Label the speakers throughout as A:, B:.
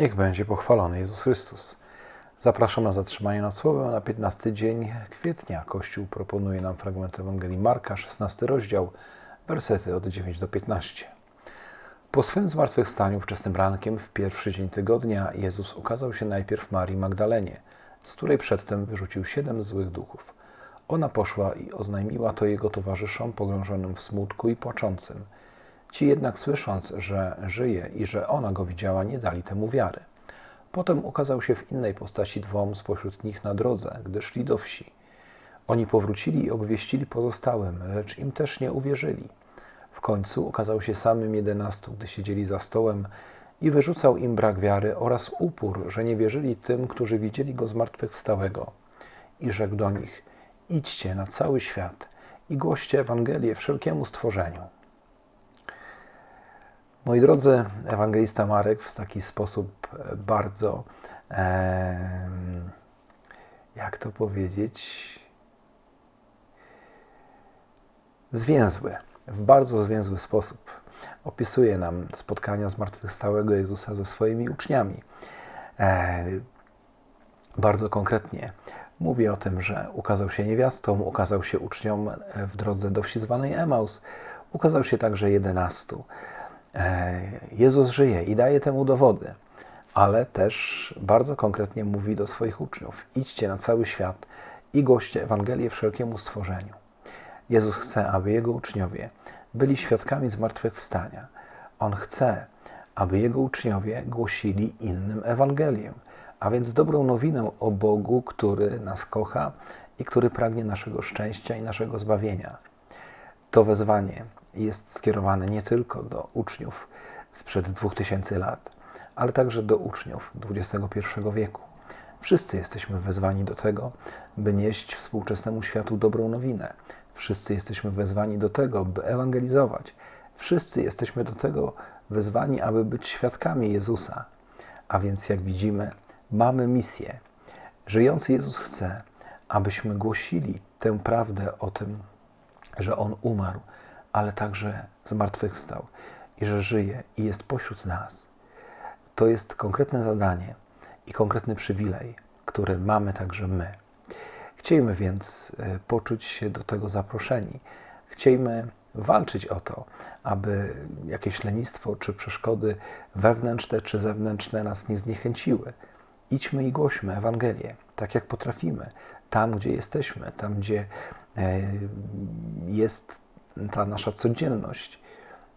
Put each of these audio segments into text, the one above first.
A: Niech będzie pochwalony Jezus Chrystus. Zapraszam na zatrzymanie nad słowem na 15 dzień kwietnia. Kościół proponuje nam fragment Ewangelii Marka, 16 rozdział, wersety od 9 do 15. Po swym zmartwychwstaniu wczesnym rankiem w pierwszy dzień tygodnia Jezus ukazał się najpierw Marii Magdalenie, z której przedtem wyrzucił siedem złych duchów. Ona poszła i oznajmiła to jego towarzyszom pogrążonym w smutku i płaczącym. Ci jednak słysząc, że żyje i że ona go widziała, nie dali temu wiary. Potem ukazał się w innej postaci dwom spośród nich na drodze, gdy szli do wsi. Oni powrócili i obwieścili pozostałym, lecz im też nie uwierzyli. W końcu ukazał się samym jedenastu, gdy siedzieli za stołem i wyrzucał im brak wiary oraz upór, że nie wierzyli tym, którzy widzieli go zmartwychwstałego. I rzekł do nich: Idźcie na cały świat i głoście Ewangelię wszelkiemu stworzeniu. Moi drodzy, ewangelista Marek w taki sposób e, bardzo, em, jak to powiedzieć, zwięzły, w bardzo zwięzły sposób opisuje nam spotkania zmartwychwstałego Jezusa ze swoimi uczniami. E, bardzo konkretnie mówi o tym, że ukazał się niewiastom, ukazał się uczniom w drodze do wsi zwanej Emaus, ukazał się także jedenastu. E, Jezus żyje i daje temu dowody, ale też bardzo konkretnie mówi do swoich uczniów: idźcie na cały świat i głoście Ewangelię wszelkiemu stworzeniu. Jezus chce, aby Jego uczniowie byli świadkami zmartwychwstania. On chce, aby Jego uczniowie głosili innym Ewangelię, a więc dobrą nowinę o Bogu, który nas kocha i który pragnie naszego szczęścia i naszego zbawienia. To wezwanie jest skierowane nie tylko do uczniów sprzed 2000 lat, ale także do uczniów XXI wieku. Wszyscy jesteśmy wezwani do tego, by nieść współczesnemu światu dobrą nowinę. Wszyscy jesteśmy wezwani do tego, by ewangelizować. Wszyscy jesteśmy do tego wezwani, aby być świadkami Jezusa. A więc, jak widzimy, mamy misję. Żyjący Jezus chce, abyśmy głosili tę prawdę o tym, że On umarł, ale także zmartwychwstał i że żyje i jest pośród nas. To jest konkretne zadanie i konkretny przywilej, który mamy także my. Chciejmy więc e, poczuć się do tego zaproszeni. Chciejmy walczyć o to, aby jakieś lenistwo czy przeszkody wewnętrzne czy zewnętrzne nas nie zniechęciły. Idźmy i głośmy Ewangelię, tak jak potrafimy, tam gdzie jesteśmy, tam gdzie e, jest ta nasza codzienność,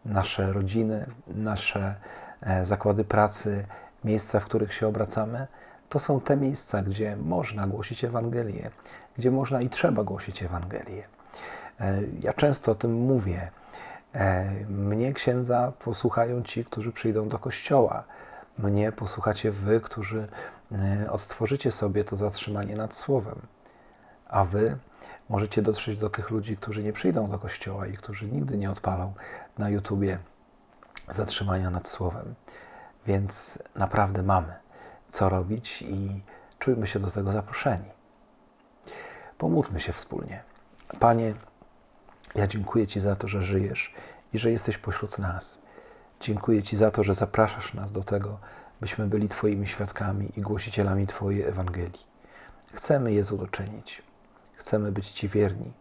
A: nasze rodziny, nasze e, zakłady pracy, miejsca, w których się obracamy, to są te miejsca, gdzie można głosić Ewangelię, gdzie można i trzeba głosić Ewangelię. E, ja często o tym mówię. E, mnie księdza posłuchają ci, którzy przyjdą do kościoła. Mnie posłuchacie wy, którzy odtworzycie sobie to zatrzymanie nad słowem. A wy możecie dotrzeć do tych ludzi, którzy nie przyjdą do kościoła i którzy nigdy nie odpalą na YouTubie zatrzymania nad słowem. Więc naprawdę mamy co robić i czujmy się do tego zaproszeni. Pomódlmy się wspólnie. Panie, ja dziękuję Ci za to, że żyjesz i że jesteś pośród nas. Dziękuję Ci za to, że zapraszasz nas do tego, byśmy byli Twoimi świadkami i głosicielami Twojej Ewangelii. Chcemy Jezu doczynić. Chcemy być Ci wierni.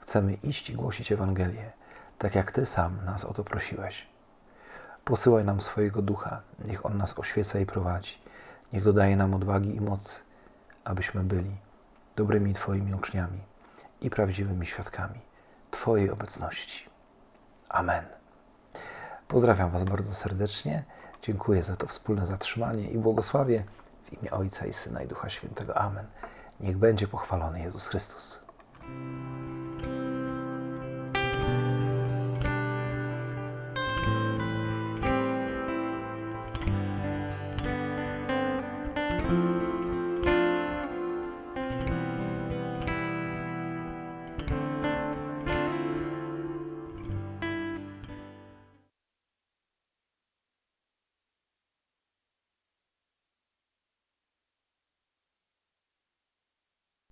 A: Chcemy iść i głosić Ewangelię, tak jak Ty sam nas o to prosiłeś. Posyłaj nam swojego ducha, niech on nas oświeca i prowadzi. Niech dodaje nam odwagi i mocy, abyśmy byli dobrymi Twoimi uczniami i prawdziwymi świadkami Twojej obecności. Amen. Pozdrawiam Was bardzo serdecznie. Dziękuję za to wspólne zatrzymanie i błogosławię w imię Ojca i Syna i Ducha Świętego. Amen. Niech będzie pochwalony Jezus Chrystus. thank you